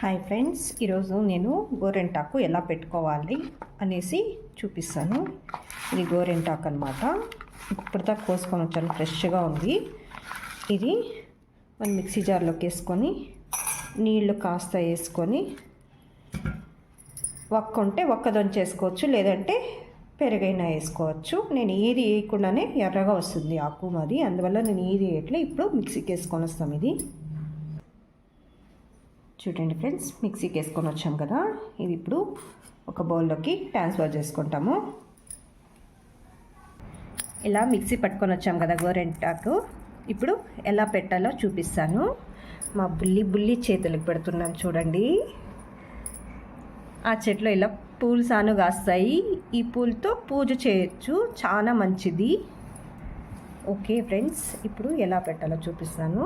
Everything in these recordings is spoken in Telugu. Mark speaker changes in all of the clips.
Speaker 1: హాయ్ ఫ్రెండ్స్ ఈరోజు నేను గోరెంటాకు ఎలా పెట్టుకోవాలి అనేసి చూపిస్తాను. ఇది గోరెంటాకు అనమాట ఇప్పుడుదా కోసుకొని వచ్చాను ఫ్రెష్గా ఉంది. ఇది మనం మిక్సీ జార్లోకి వేసుకొని నీళ్ళు కాస్త వేసుకొని ఒక్క ఉంటే ఒక్క దొంచేసుకోవచ్చు లేదంటే పెరుగైనా వేసుకోవచ్చు. నేను ఏది వేయకుండానే ఎర్రగా వస్తుంది ఆకు మాది అందువల్ల నేను ఏది వేయట్లే ఇప్పుడు మిక్సీకి వేసుకొని వస్తాం ఇది. చూడండి ఫ్రెండ్స్ మిక్సీకి వేసుకొని వచ్చాం కదా. ఇది ఇప్పుడు ఒక బౌల్లోకి ట్రాన్స్ఫర్ చేసుకుంటాము. ఇలా మిక్సీ పట్టుకొని వచ్చాం కదా గోరెంటాకు ఇప్పుడు ఎలా పెట్టాలో చూపిస్తాను. మా బుల్లి బుల్లి చేతులకు పెడుతున్నాను చూడండి. ఆ చెట్లు ఇలా పూలు సాను కాస్తాయి. ఈ పూలతో పూజ చేయొచ్చు. చాలా మంచిది. ఓకే ఫ్రెండ్స్ ఇప్పుడు ఎలా పెట్టాలో చూపిస్తాను.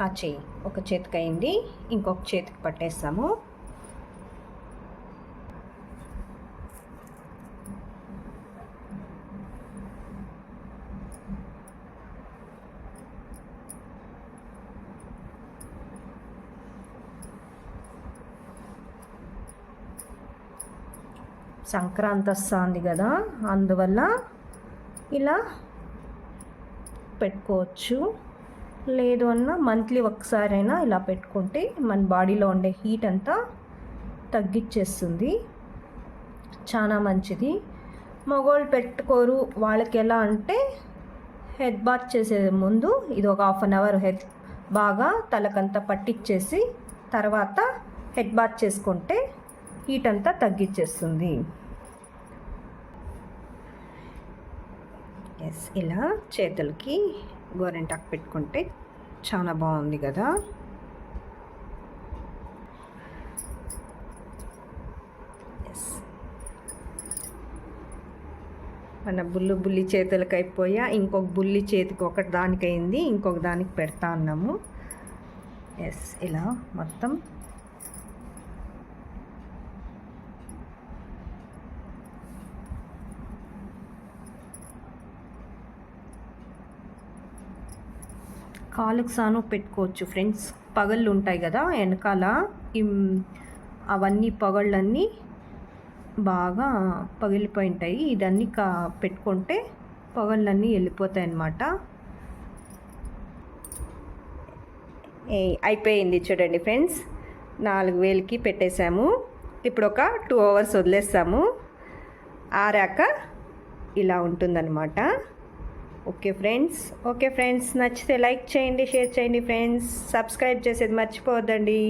Speaker 1: ఆ చేయి ఒక చేతికి అయింది. ఇంకొక చేతికి పట్టేస్తాము. సంక్రాంతి వస్తుంది కదా అందువల్ల ఇలా పెట్టుకోవచ్చు. లేదు అన్న మంత్లీ ఒకసారైనా ఇలా పెట్టుకుంటే మన బాడీలో ఉండే హీట్ అంతా తగ్గించేస్తుంది చాలా మంచిది. మగవాళ్ళు పెట్టుకోరు. వాళ్ళకి ఎలా అంటే హెడ్ బాత్ చేసే ముందు ఇది ఒక హాఫ్ అన్ అవర్ హెడ్ బాగా తలకంతా పట్టించేసి తర్వాత హెడ్ బాత్ చేసుకుంటే హీట్ అంతా తగ్గించేస్తుంది ఎస్ ఇలా చేతులకి గోరెంటాకు పెట్టుకుంటే చాలా బాగుంది కదా. ఎస్ మన బుల్లు బుల్లి చేతులకు అయిపోయా ఇంకొక బుల్లి చేతికి ఒకటి దానికి అయింది ఇంకొక దానికి పెడతా అన్నాము. ఎస్ ఇలా మొత్తం కాలుకు సాను పెట్టుకోవచ్చు. ఫ్రెండ్స్ పగళ్ళు ఉంటాయి కదా వెనకాల అవన్నీ పగళ్ళన్నీ బాగా పగిలిపోయి ఉంటాయి ఇదన్నీ కా పెట్టుకుంటే పగళ్ళన్నీ వెళ్ళిపోతాయి అన్నమాట అయిపోయింది చూడండి ఫ్రెండ్స్. నాలుగు వేలకి పెట్టేశాము. ఇప్పుడు ఒక టూ అవర్స్ వదిలేస్తాము. ఆరాక ఇలా ఉంటుందన్నమాట. Okay friends. ఓకే ఫ్రెండ్స్ నచ్చితే లైక్ చేయండి షేర్ చేయండి ఫ్రెండ్స్. సబ్స్క్రైబ్ చేసేది మర్చిపోవద్దండి.